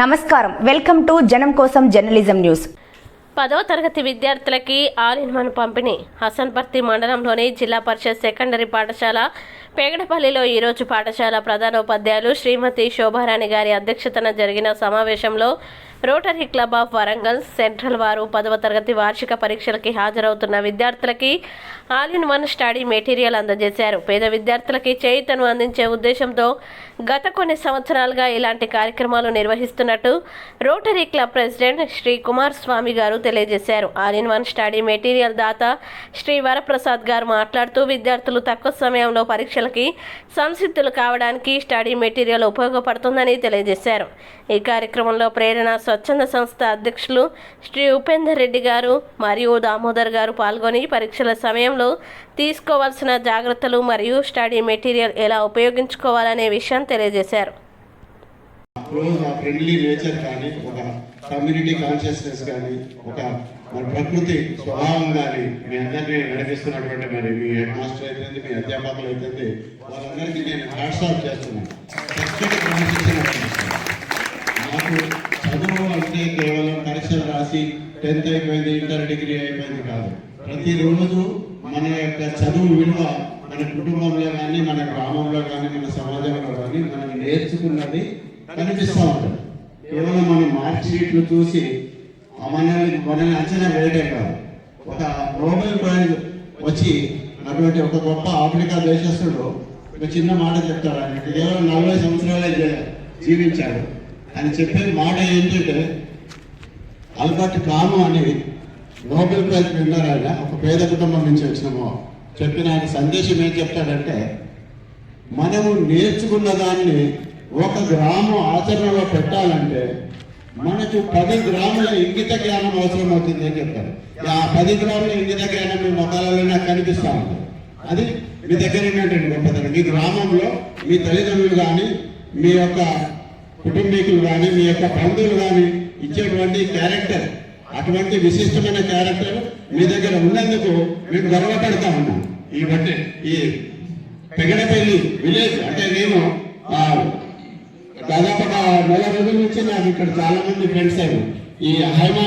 నమస్కారం. Welcome to జనం కోసం జర్నలిజం న్యూస్. పదవ తరగతి విద్యార్థులకి ఆల్ ఇన్ వన్ పంపిణీ హసన్పర్తి మండలంలోని జిల్లా పరిషత్ సెకండరీ పాఠశాల పేగడపల్లిలో ఈరోజు పాఠశాల ప్రధానోపాధ్యాయులు శ్రీమతి శోభారాణి గారి అధ్యక్షతన జరిగిన సమావేశంలో rotary club of Warangal central వారు పదవ తరగతి వార్షిక పరీక్షలకి హాజరవుతున్న విద్యార్థులకి all in one study material అందజేశారు. పేద విద్యార్థులకి చేయుతను అందించే ఉద్దేశంతో గత కొన్ని సంవత్సరాలుగా ఇలాంటి కార్యక్రమాలు నిర్వహిస్తున్నట్టు rotary club president Shri Kumar Swamy garu తెలియజేశారు. All in one study material దాత శ్రీ వరప్రసాద్ గారు మాట్లాడుతూ విద్యార్థులు తక్కువ సమయంలో పరీక్షలకి సంసిద్ధులు కావడానికి స్టడీ మెటీరియల్ ఉపయోగపడుతుందని తెలియజేశారు. ఈ కార్యక్రమంలో ప్రేరణ స్వచ్ఛంద సంస్థ అధ్యక్షులు శ్రీ ఉపేందర్ రెడ్డి గారు మరియు దామోదర్ గారు పాల్గొని పరీక్షల సమయంలో తీసుకోవాల్సిన జాగ్రత్తలు మరియు స్టడీ మెటీరియల్ ఎలా ఉపయోగించుకోవాలనే విషయం తెలియజేశారు. క్లోజ్ ఆ ఫ్రెండ్లీ నేచర్ కానీ ఒక కమ్యూనిటీ కాన్షియస్నెస్ కానీ ఒక మన ప్రకృతి స్వభావం కానీ మీ అందరినీ నడిపిస్తున్నటువంటి మరి మీ హెడ్ మాస్టర్ అయితే మీ అధ్యాపకులు అయితే వాళ్ళందరికీ నేను హ్యాట్స్ ఆఫ్ చేస్తున్నాను. అంటే కేవలం పరీక్షలు రాసి టెన్త్ అయిపోయింది ఇంటర్ డిగ్రీ అయిపోయింది కాదు. ప్రతిరోజు మన యొక్క చదువు విలువ మన కుటుంబంలో కానీ మన గ్రామంలో కానీ మన సమాజంలో కానీ మనం నేర్చుకున్నది కనిపిస్తూ ఉంటుంది. కేవలం మనం మార్క్ షీట్లు చూసి మనల్ని మనల్ని అంచనా వేయటం కాదు. ఒక నోబెల్ ప్రైజ్ వచ్చి అటువంటి ఒక గొప్ప ఆఫ్రికా దేశస్తుడు ఒక చిన్న మాట చెప్తాడు. ఆయన కేవలం నలభై సంవత్సరాలే జీవించాడు. ఆయన చెప్పే మాట ఏంటంటే అల్బర్ట్ కాము అని నోబెల్ ప్రైజ్ విన్నర్ ఆయన ఒక పేద కుటుంబం నుంచి వచ్చినామో. చెప్పిన ఆయన సందేశం ఏం చెప్తాడంటే మనము నేర్చుకున్న దాన్ని ఒక గ్రామం ఆచరణలో పెట్టాలంటే మనకు పది గ్రాముల ఇంగిత జ్ఞానం అవసరం అవుతుంది అని చెప్తారు. ఆ పది గ్రాముల ఇంగిత జ్ఞానం మీ మొక్కలలో నాకు కనిపిస్తా ఉంది. అది మీ దగ్గర ఉన్నటువంటి గొప్పతనం. మీ గ్రామంలో మీ తల్లిదండ్రులు కానీ మీ యొక్క కుటుంబీకులు కానీ మీ యొక్క బంధువులు కానీ ఇచ్చేటువంటి క్యారెక్టర్ అటువంటి విశిష్టమైన క్యారెక్టర్ మీ దగ్గర ఉన్నందుకు మేము గర్వపడతా ఉన్నాం. ఈ బట్టి ఈ పెగడపల్లి విలేజ్ అంటే నేను ఆ, దాదాపు ఒక నెల రోజుల నుంచి నాకు ఇక్కడ చాలా మంది ఫ్రెండ్స్ అయ్యారు. ఈ హైమా